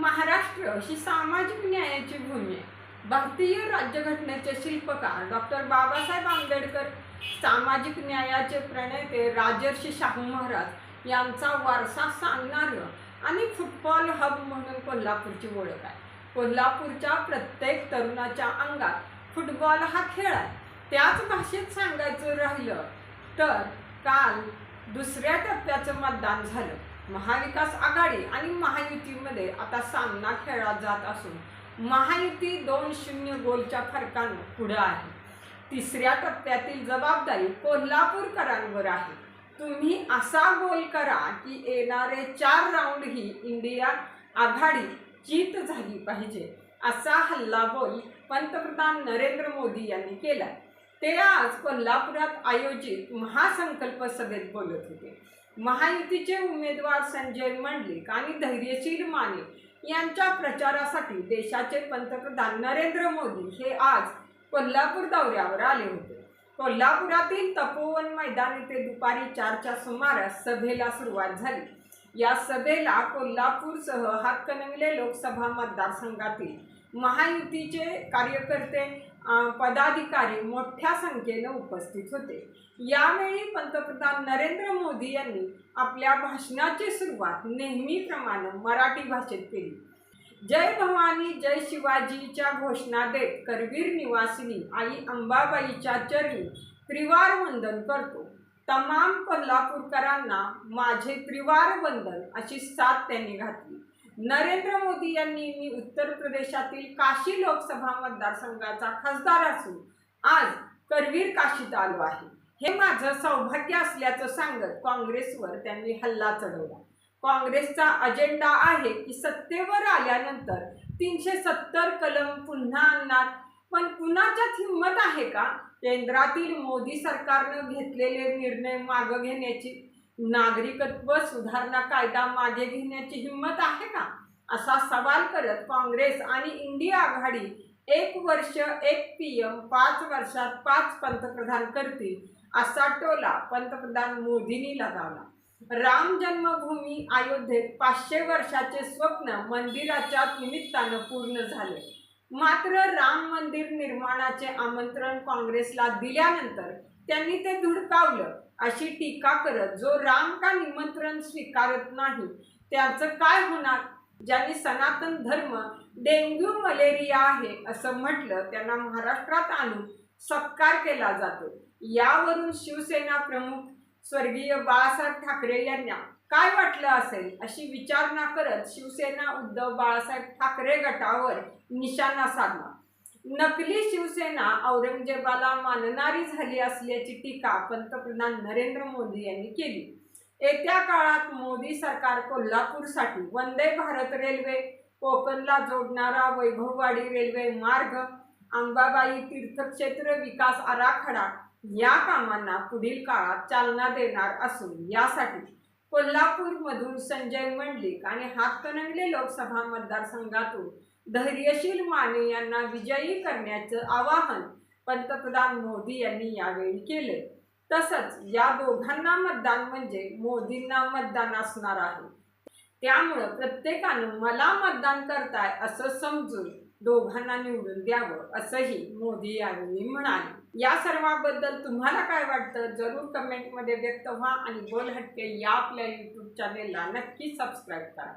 महाराष्ट्र ही सामाजिक न्यायाची भूमी आहे. भारतीय राज्यघटनेचे शिल्पकार डॉक्टर बाबासाहेब आंबेडकर सामाजिक न्यायाचे प्रणेते राजर्षी शाहू महाराज यांचा वारसा सांगणारं आणि फुटबॉल हब म्हणून कोल्हापूरची ओळख आहे. कोल्हापूरच्या प्रत्येक तरुणाच्या अंगात फुटबॉल हा खेळ आहे. त्याच भाषेत सांगायचं राहिलं तर काल दुसऱ्या टप्प्याचं मतदान झालं. महाविकास आघाडी आणि महायुतीमध्ये आता सामना खेळला जात असून महायुती दोन शून्य गोलच्या फरकानं पुढं आहे. तिसऱ्या टप्प्यातील जबाबदारी कोल्हापूरकरांवर आहे. तुम्ही असा गोल करा की येणारे चार राऊंड ही इंडिया आघाडी जीत झाली पाहिजे असा हल्लाबोल पंतप्रधान नरेंद्र मोदी यांनी केला ते आज कोल्हापुरात आयोजित महासंकल्प सभेत बोलत होते. महायुतीचे उमेदवार संजय मंडलिक आणि धैर्यशील माने यांच्या प्रचारासाठी देशाचे पंतप्रधान नरेंद्र मोदी हे आज कोल्हापूर दौऱ्यावर आले होते. कोल्हापुरातील तपोवन मैदान येथे दुपारी चारच्या सुमारास सभेला सुरुवात झाली. या सभेला कोल्हापूरसह हातकणंगले लोकसभा मतदारसंघातील महायुतीचे कार्यकर्ते पदाधिकारी मोठ्या संख्येनं उपस्थित होते. यावेळी पंतप्रधान नरेंद्र मोदी यांनी आपल्या भाषणाची सुरुवात नेहमीप्रमाणे मराठी भाषेत केली. जय भवानी जय शिवाजीच्या घोषणा देत करवीर निवासिनी आई अंबाबाईच्या चरणी त्रिवार वंदन करतो. तमाम कोल्हापूरकरांना माझे त्रिवार वंदन अशी साथ त्यांनी घातली. नरेंद्र मोदी यांनी मी उत्तर प्रदेशातील काशी लोकसभा मतदारसंघाचा खासदार असून आज करवीर काशीत आलो आहे. हे माझं सौभाग्य असल्याचं सांगत काँग्रेसवर त्यांनी हल्ला चढवला. काँग्रेसचा अजेंडा आहे की सत्तेवर आल्यानंतर तीनशे सत्तर कलम पुन्हा आणणार. पण कुणाच्याच हिंमत आहे का? केंद्रातील मोदी सरकारनं घेतलेले निर्णय मागं घेण्याची नागरिकत्व सुधारणा कायदा मागे घेण्याची हिंमत आहे का? असा सवाल करत काँग्रेस आणि इंडिया आघाडी एक वर्ष एक पी एम पाच वर्षात पाच पंतप्रधान करतील असा टोला पंतप्रधान मोदींनी लगावला. राम जन्मभूमी अयोध्येत पाचशे वर्षाचे स्वप्न मंदिराच्या निमित्तानं पूर्ण झाले. मात्र राम मंदिर निर्माणाचे आमंत्रण काँग्रेसला दिल्यानंतर त्यांनी ते धुडकावलं. अशी टीका करत जो राम का निमंत्रण स्वीकारत नाही त्याचं काय होणार? ज्यांनी सनातन धर्म डेंग्यू मलेरिया आहे असं म्हटलं त्यांना महाराष्ट्रात आणून सत्कार केला जातो. यावरून शिवसेना प्रमुख स्वर्गीय बाळासाहेब ठाकरे यांना काय वाटलं असेल? अशी विचारणा करत शिवसेना उद्धव बाळासाहेब ठाकरे गटावर निशाणा साधला. नकली शिवसेना औरंगजेबाला मानणारी झाली असल्याची टीका पंतप्रधान नरेंद्र मोदी यांनी केली. येत्या काळात मोदी सरकार कोल्हापूरसाठी वंदे भारत रेल्वे कोकणला जोडणारा वैभववाडी रेल्वे मार्ग अंबाबाई तीर्थक्षेत्र विकास आराखडा या कामांना पुढील काळात चालना देणार असून यासाठी कोल्हापूरमधून संजय मंडलिक आणि हातकणंगले लोकसभा मतदारसंघातून धैर्यशील माने यांना विजयी करण्याचं आवाहन पंतप्रधान मोदी यांनी यावेळी केले. तसंच या दोघांना मतदान म्हणजे मोदींना मतदान असणार आहे. त्यामुळं प्रत्येकानं मला मतदान करताय असं समजून दोघांना निवडून द्यावं असंही मोदी यावेळी म्हणाले. या सर्वाबद्दल तुम्हाला काय वाटतं? जरूर कमेंटमध्ये व्यक्त व्हा आणि बोल हटके या आपल्या यूट्यूब चॅनेलला नक्की सबस्क्राईब करा.